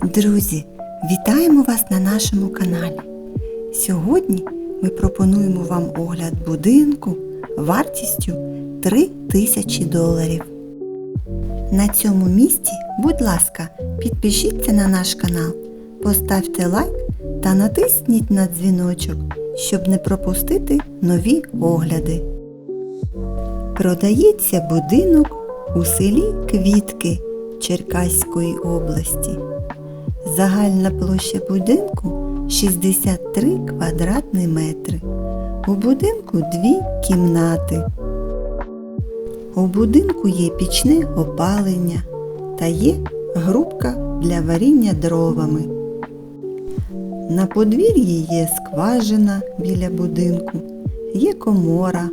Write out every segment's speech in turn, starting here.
Друзі, вітаємо вас на нашому каналі. Сьогодні ми пропонуємо вам огляд будинку вартістю 3 тисячі доларів. На цьому місці, будь ласка, підпишіться на наш канал, поставте лайк та натисніть на дзвіночок, щоб не пропустити нові огляди. Продається будинок у селі Квітки Черкаської області. Загальна площа будинку 63 квадратні метри. У будинку дві кімнати. У будинку є пічне опалення та є грубка для варіння дровами. На подвір'ї є скважина біля будинку, є комора.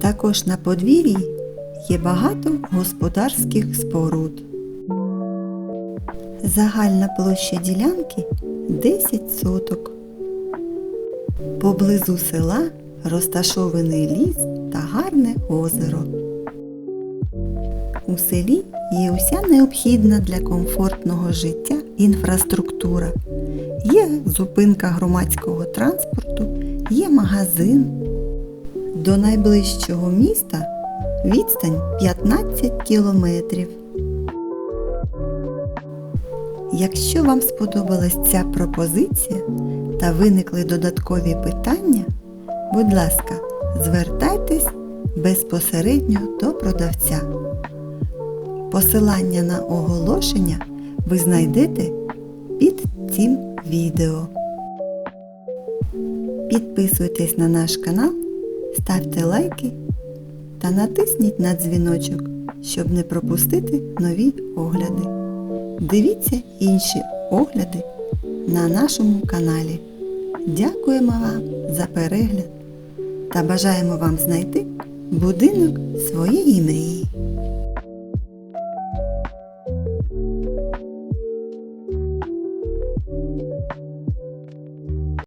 Також на подвір'ї є багато господарських споруд. Загальна площа ділянки 10 соток. Поблизу села розташований ліс та гарне озеро. У селі є уся необхідна для комфортного життя інфраструктура. Є зупинка громадського транспорту, є магазин. До найближчого міста відстань 15 кілометрів. Якщо вам сподобалась ця пропозиція та виникли додаткові питання, будь ласка, звертайтесь безпосередньо до продавця. Посилання на оголошення ви знайдете під цим відео. Підписуйтесь на наш канал, ставте лайки та натисніть на дзвіночок, щоб не пропустити нові огляди. Дивіться інші огляди на нашому каналі. Дякуємо вам за перегляд та бажаємо вам знайти будинок своєї мрії.